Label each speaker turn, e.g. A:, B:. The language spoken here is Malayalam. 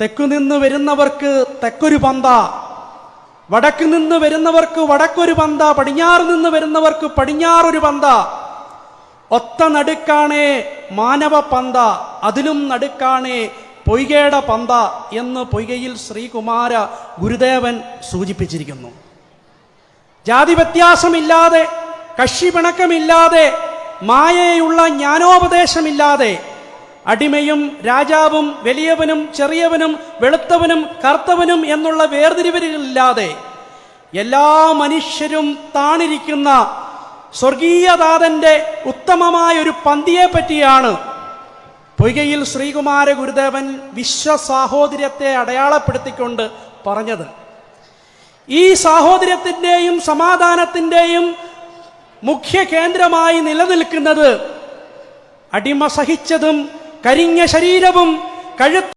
A: തെക്കുനിന്ന് വരുന്നവർക്ക് തെക്കൊരു പന്ത വടക്ക് നിന്ന് വരുന്നവർക്ക് വടക്കൊരു പന്ത പടിഞ്ഞാറ് നിന്ന് വരുന്നവർക്ക് പടിഞ്ഞാറൊരു പന്ത. ഒത്ത നടുക്കാണേ മാനവ പന്ത അതിലും നടുക്കാണേ പൊയ്കയുടെ പന്ത എന്ന് പൊയ്കയിൽ ശ്രീകുമാര ഗുരുദേവൻ സൂചിപ്പിച്ചിരിക്കുന്നു. ജാതി വ്യത്യാസമില്ലാതെ കക്ഷി പിണക്കമില്ലാതെ മായയുള്ള ജ്ഞാനോപദേശമില്ലാതെ അടിമയും രാജാവും വലിയവനും ചെറിയവനും വെളുത്തവനും കറുത്തവനും എന്നുള്ള വേർതിരിവരില്ലാതെ എല്ലാ മനുഷ്യരും താണിരിക്കുന്ന സ്വർഗീയദാതന്റെ ഉത്തമമായ ഒരു പന്തിയെ പറ്റിയാണ് പൊയ്കയിൽ ശ്രീകുമാര ഗുരുദേവൻ വിശ്വസാഹോദര്യത്തെ അടയാളപ്പെടുത്തിക്കൊണ്ട് പറഞ്ഞത്. ഈ സാഹോദര്യത്തിന്റെയും സമാധാനത്തിന്റെയും മുഖ്യ കേന്ദ്രമായി നിലനിൽക്കുന്നത് അടിമ സഹിച്ചതും കരിഞ്ഞ ശരീരവും കഴുത്ത്